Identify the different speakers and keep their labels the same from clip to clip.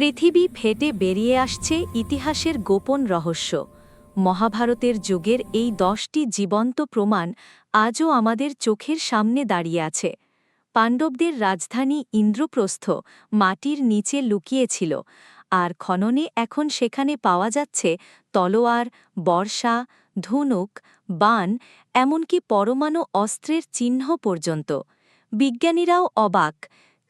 Speaker 1: পৃথিবী ফেটে বেরিয়ে আসছে ইতিহাসের গোপন রহস্য। মহাভারতের যুগের এই দশটি জীবন্ত প্রমাণ আজও আমাদের চোখের সামনে দাঁড়িয়ে আছে। পাণ্ডবদের রাজধানী ইন্দ্রপ্রস্থ মাটির নিচে লুকিয়েছিল, আর খননে এখন সেখানে পাওয়া যাচ্ছে তলোয়ার, বর্ষা, ধনুক, বান, এমনকি পরমাণু অস্ত্রের চিহ্ন পর্যন্ত। বিজ্ঞানীরাও অবাক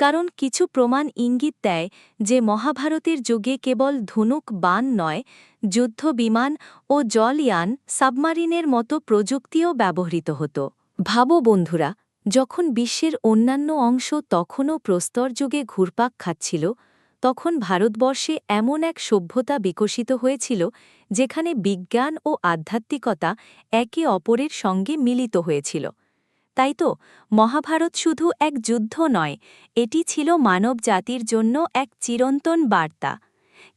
Speaker 1: কারণ কিছু প্রমাণ ইঙ্গিত দেয় যে মহাভারতের যুগে কেবল ধনুক বান নয় যুদ্ধ বিমান ও জলয়ান সাবমারিনের মতো প্রযুক্তিও ব্যবহৃত হতো। ভাবো বন্ধুরা, যখন বিশ্বের অন্যান্য অংশ তখনও প্রস্তর যুগে ঘুরপাক খাচ্ছিল, তখন ভারতবর্ষে এমন এক সভ্যতা বিকশিত হয়েছিল যেখানে বিজ্ঞান ও আধ্যাত্মিকতা একে অপরের সঙ্গে মিলিত হয়েছিল। তাই তো, মহাভারত শুধু এক যুদ্ধ নয়, এটি ছিল মানব জাতির জন্য এক চিরন্তন বার্তা।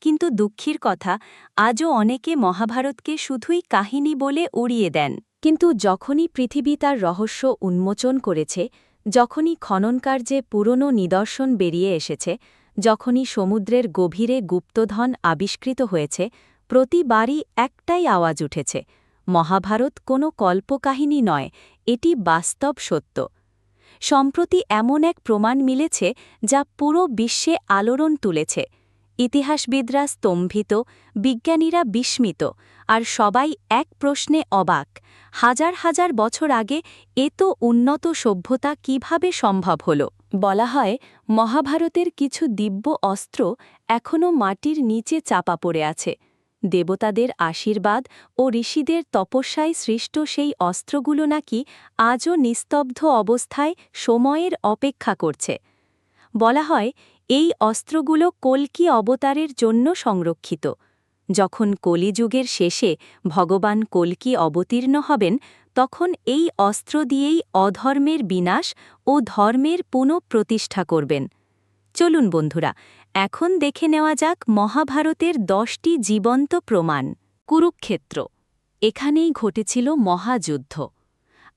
Speaker 1: কিন্তু দুঃখের কথা, আজও অনেকে মহাভারতকে শুধুই কাহিনী বলে উড়িয়ে দেন। কিন্তু যখনই পৃথিবী তার রহস্য উন্মোচন করেছে, যখনই খননকার্যে পুরনো নিদর্শন বেরিয়ে এসেছে, যখনই সমুদ্রের গভীরে গুপ্তধন আবিষ্কৃত হয়েছে, প্রতিবারই একটাই আওয়াজ উঠেছে, মহাভারত কোনো কল্পকাহিনী নয় এটি বাস্তব সত্য। সম্প্রতি এমন এক প্রমাণ মিলেছে যা পুরো বিশ্বে আলোড়ন তুলেছে। ইতিহাসবিদরা স্তম্ভিত, বিজ্ঞানীরা বিস্মিত, আর সবাই এক প্রশ্নে অবাক, হাজার হাজার বছর আগে এত উন্নত সভ্যতা কীভাবে সম্ভব হল? বলা হয়, মহাভারতের কিছু দিব্য অস্ত্র এখনও মাটির নিচে চাপা পড়ে আছে। দেবতাদের আশীর্বাদ ও ঋষিদের তপস্যায় সৃষ্ট সেই অস্ত্রগুলো নাকি আজও নিস্তব্ধ অবস্থায় সময়ের অপেক্ষা করছে। বলা হয়, এই অস্ত্রগুলো কল্কি অবতারের জন্য সংরক্ষিত। যখন কলিযুগের শেষে ভগবান কল্কি অবতীর্ণ হবেন, তখন এই অস্ত্র দিয়েই অধর্মের বিনাশ ও ধর্মের পুনঃপ্রতিষ্ঠা করবেন। চলুন বন্ধুরা এখন দেখে নেওয়া যাক মহাভারতের দশটি জীবন্ত প্রমাণ। কুরুক্ষেত্র। এখানেই ঘটেছিল মহাযুদ্ধ।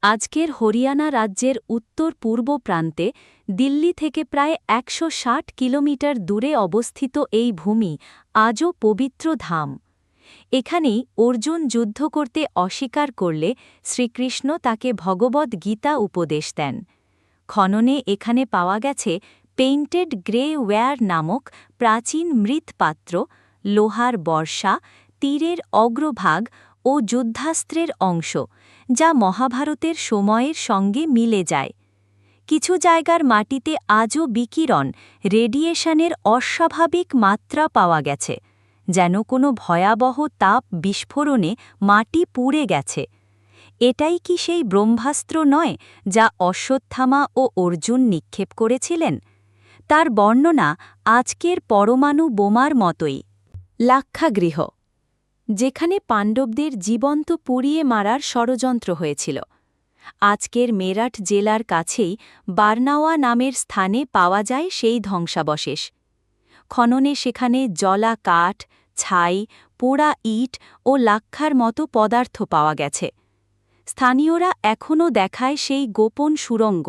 Speaker 1: আজকের হরিয়ানা রাজ্যের উত্তর পূর্ব প্রান্তে দিল্লি থেকে প্রায় একশো ষাট কিলোমিটার দূরে অবস্থিত এই ভূমি আজও পবিত্র ধাম। এখানেই অর্জুন যুদ্ধ করতে অস্বীকার করলে শ্রীকৃষ্ণ তাকে ভগবদ্ গীতা উপদেশ দেন। খননে এখানে পাওয়া গেছে পেইন্টেড গ্রে ওয়্যার নামক প্রাচীন মৃৎপাত্র, লোহার বর্ষা, তীরের অগ্রভাগ ও যুদ্ধাস্ত্রের অংশ, যা মহাভারতের সময়ের সঙ্গে মিলে যায়। কিছু জায়গার মাটিতে আজও বিকিরণ, রেডিয়েশনের অস্বাভাবিক মাত্রা পাওয়া গেছে, যেন কোনো ভয়াবহ তাপ বিস্ফোরণে মাটি পুড়ে গেছে। এটাই কি সেই ব্রহ্মাস্ত্র নয়, যা অশ্বত্থামা ও অর্জুন নিক্ষেপ করেছিলেন? তার বর্ণনা আজকের পরমাণু বোমার মতোই। লাক্ষাগৃহ, যেখানে পাণ্ডবদের জীবন্ত পুড়িয়ে মারার ষড়যন্ত্র হয়েছিল। আজকের মেরাট জেলার কাছেই বার্নাওয়া নামের স্থানে পাওয়া যায় সেই ধ্বংসাবশেষ। খননে সেখানে জলা কাঠ, ছাই, পোড়া ইট ও লাক্ষার মতো পদার্থ পাওয়া গেছে। স্থানীয়রা এখনও দেখায় সেই গোপন সুরঙ্গ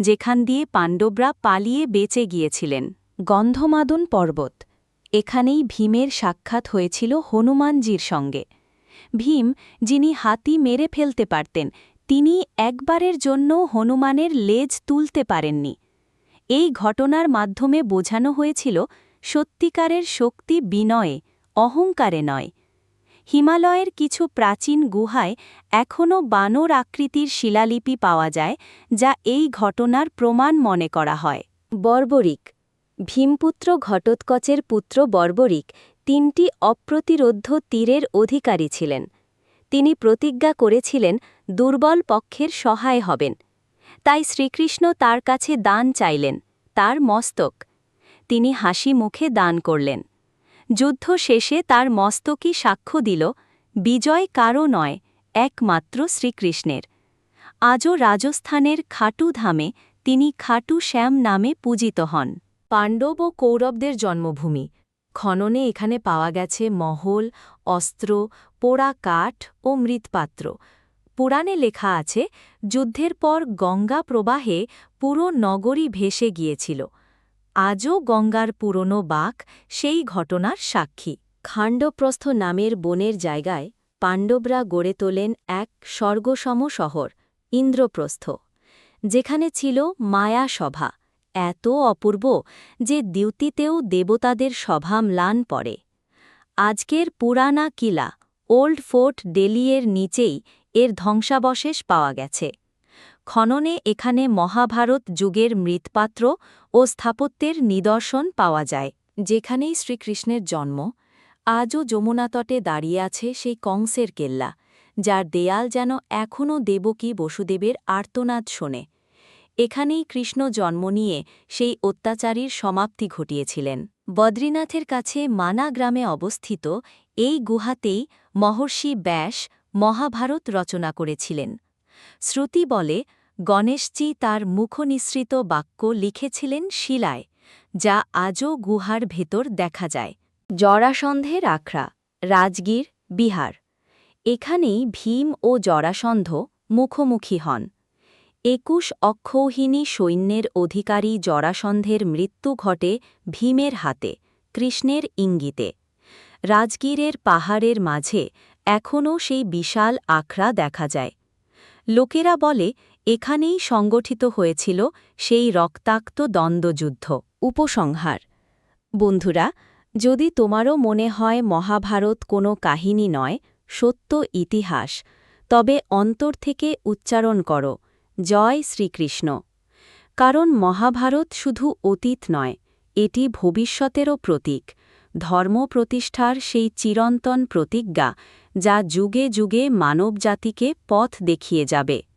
Speaker 1: যেখান দিয়ে পাণ্ডবরা পালিয়ে বেঁচে গিয়েছিলেন। গন্ধমাদন পর্বত। এখানেই ভীমের সাক্ষাৎ হয়েছিল হনুমানজির সঙ্গে। ভীম, যিনি হাতি মেরে ফেলতে পারতেন, তিনি একবারের জন্য হনুমানের লেজ তুলতে পারেননি। এই ঘটনার মাধ্যমে বোঝানো হয়েছিল, সত্যিকারের শক্তি বিনয়ে, অহংকারে নয়। হিমালয়ের কিছু প্রাচীন গুহায় এখনও বানর আকৃতির শিলালিপি পাওয়া যায়, যা এই ঘটনার প্রমাণ মনে করা হয়। বর্বরিক ভীমপুত্র ঘটোৎকচের পুত্র বর্বরিক তিনটি অপ্রতিরোধ্য তীরের অধিকারী ছিলেন। তিনি প্রতিজ্ঞা করেছিলেন দুর্বল পক্ষের সহায় হবেন। তাই শ্রীকৃষ্ণ তার কাছে দান চাইলেন, তার মস্তক। তিনি হাসি মুখে দান করলেন। যুদ্ধ শেষে তার মস্তকই সাক্ষ্য দিল, বিজয় কারও নয়, একমাত্র শ্রীকৃষ্ণের। আজও রাজস্থানের খাটু ধামে তিনি খাটু শ্যাম নামে পূজিত হন। পাণ্ডব ও কৌরবদের জন্মভূমি। খননে এখানে পাওয়া গেছে মহল, অস্ত্র, পোড়া কাঠ ও মৃৎপাত্র। পুরাণে লেখা আছে, যুদ্ধের পর গঙ্গা প্রবাহে পুরো নগরী ভেসে গিয়েছিল। আজও গঙ্গার পুরনো বাক সেই ঘটনার সাক্ষী। খাণ্ডপ্রস্থ নামের বনের জায়গায় পাণ্ডবরা গড়ে তোলেন এক স্বর্গসম শহর, ইন্দ্রপ্রস্থ, যেখানে ছিল মায়া সভা, এত অপূর্ব যে দ্যুতিতেও দেবতাদের সভা ম্লান পড়ে। আজকের পুরানা কিলা, ওল্ড ফোর্ট ডেলিয়ের নিচেই এর ধ্বংসাবশেষ পাওয়া গেছে। খননে এখানে মহাভারত যুগের মৃৎপাত্র ও স্থাপত্যের নিদর্শন পাওয়া যায়, যেখানেই শ্রীকৃষ্ণের জন্ম। আজও যমুনাতটে দাঁড়িয়ে আছে সেই কংসের কেল্লা, যার দেয়াল যেন এখনও দেবকী বসুদেবের আর্তনাদ শোনে। এখানেই কৃষ্ণ জন্ম নিয়ে সেই অত্যাচারীর সমাপ্তি ঘটিয়েছিলেন। বদ্রীনাথের কাছে মানা গ্রামে অবস্থিত এই গুহাতেই মহর্ষি ব্যাস মহাভারত রচনা করেছিলেন। শ্রুতি বলে, গণেশজি তার মুখনিসৃত বাক্য লিখেছিলেন শিলায়, যা আজও গুহার ভেতর দেখা যায়। জরাসন্ধের আখড়া রাজগীর, বিহার। এখানেই ভীম ও জরাসন্ধ মুখোমুখি হন। একুশ অক্ষৌহিনী সৈন্যের অধিকারী জরাসন্ধের মৃত্যু ঘটে ভীমের হাতে, কৃষ্ণের ইঙ্গিতে। রাজগীরের পাহাড়ের মাঝে এখনও সেই বিশাল আখড়া দেখা যায়। লোকেরা বলে, এখানেই সংগঠিত হয়েছিল সেই রক্তাক্ত দ্বন্দ্বযুদ্ধ। উপসংহার, বন্ধুরা, যদি তোমারও মনে হয় মহাভারত কোনো কাহিনী নয়, সত্য ইতিহাস, তবে অন্তর থেকে উচ্চারণ করো, জয় শ্রীকৃষ্ণ। কারণ মহাভারত শুধু অতীত নয়, এটি ভবিষ্যতেরও প্রতীক। ধর্ম প্রতিষ্ঠার সেই চিরন্তন প্রতিজ্ঞা যা যুগে যুগে মানবজাতিকে পথ দেখিয়ে যাবে।